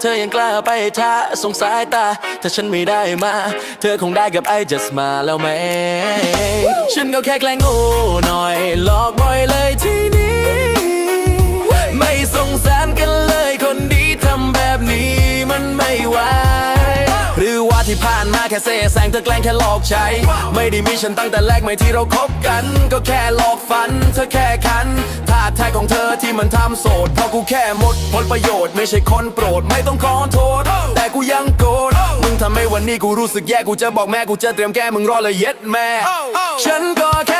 เธอยังกล้าไปช้าสงสายตา ถ้าฉันไม่ได้มา เธอคงได้กับไอ้ just มาแล้วไหม ฉันก็แค่แกล้งโง่หน่อยหลอกบ่อยเลยทีนี้ ไม่สงสารกันเลยคนดีทำแบบนี้มันไม่ไหวหรือว่าที่ผ่านมาแค่เสแสร้งเธอแกล้งแค่หลอกใช้ ไม่ได้มีฉันตั้งแต่แรกไม่ที่เราคบกัน ก็แค่หลอกฝัน เธอแค่คันท่าทายของเธอ ที่มันทำโสดเพราะกูแค่หมดผลประโยชน์ไม่ใช่คนโปรด ไม่ต้องขอโทษ แต่กูยังโกรธมึงทำให้วันนี้กูรู้สึกแย่กูจะบอกแม่กูจะเตรียมแก้มึงรอเลยเย็ดแม่ ฉันก็แค่